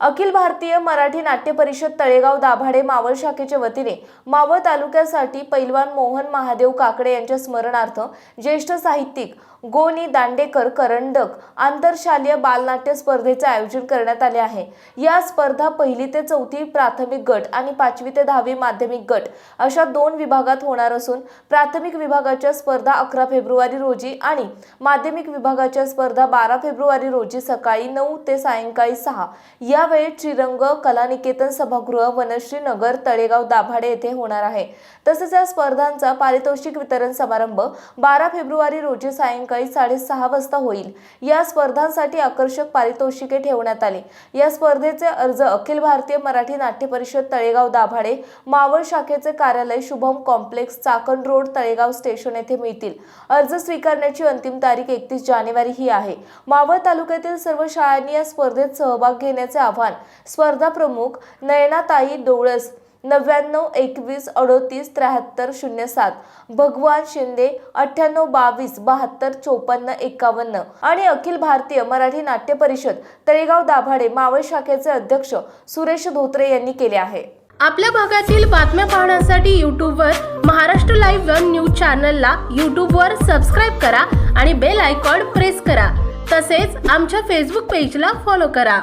अखिल भारतीय मराठी नाट्य परिषद तळेगाव दाभाडे मावळ शाखेच्या वतीने मावळ तालुक्यासाठी पैलवान मोहन महादेव काकडे यांच्या स्मरणार्थ ज्येष्ठ साहित्यिक गोनी दांडेकर करंडक आंतरशालीय बालनाट्य स्पर्धेचे आयोजन करण्यात आले आहे. या स्पर्धा पहिली ते चौथी प्राथमिक गट आणि पाचवी ते दहावी माध्यमिक गट अशा दोन विभागात होणार असून प्राथमिक विभागाच्या स्पर्धा अकरा फेब्रुवारी रोजी आणि माध्यमिक विभागाच्या स्पर्धा बारा फेब्रुवारी रोजी सकाळी नऊ ते सायंकाळी सहा या वेळेत श्रीरंग कलानिकेतन सभागृह वनश्री नगर तळेगाव दाभाडे येथे होणार आहे. तसेच या स्पर्धांचा पारितोषिक वितरण समारंभ बारा फेब्रुवारी रोजी सायंकाळी साडेसहा वाजता होईल. या स्पर्धांसाठी आकर्षक पारितोषिके ठेवण्यात आली. या स्पर्धेचे अर्ज अखिल भारतीय मराठी नाट्य परिषद तळेगाव दाभाडे मावळ शाखेचे कार्यालय Shubham complex Chakan road Talegaon station येथे मिळतील. अर्ज स्वीकारण्याची अंतिम तारीख एकतीस जानेवारी ही आहे. मावळ तालुक्यातील सर्व शाळांनी या स्पर्धेत सहभाग घेण्याचे आव्हान. स्पर्धा प्रमुख नयनाताई डोळस नव्याण्णव एकवीस अडोतीस त्र्याहत्तर शून्य सात भगवान शिंदे अठ्ठ्याण्णव बावीस बहात्तर चोपन्न एकावन्न आणि अखिल भारतीय मराठी नाट्य परिषद तळेगाव दाभाडे मावळ शाखेचे अध्यक्ष सुरेश धोत्रे यांनी केले आहे. आपल्या भागातील बातम्या पाहण्यासाठी यूट्यूबवर महाराष्ट्र लाईव्ह वन न्यूज चॅनलला यूट्यूबवर सबस्क्राईब करा आणि बेल आयकॉन प्रेस करा. तसेच आमच्या फेसबुक पेजला फॉलो करा.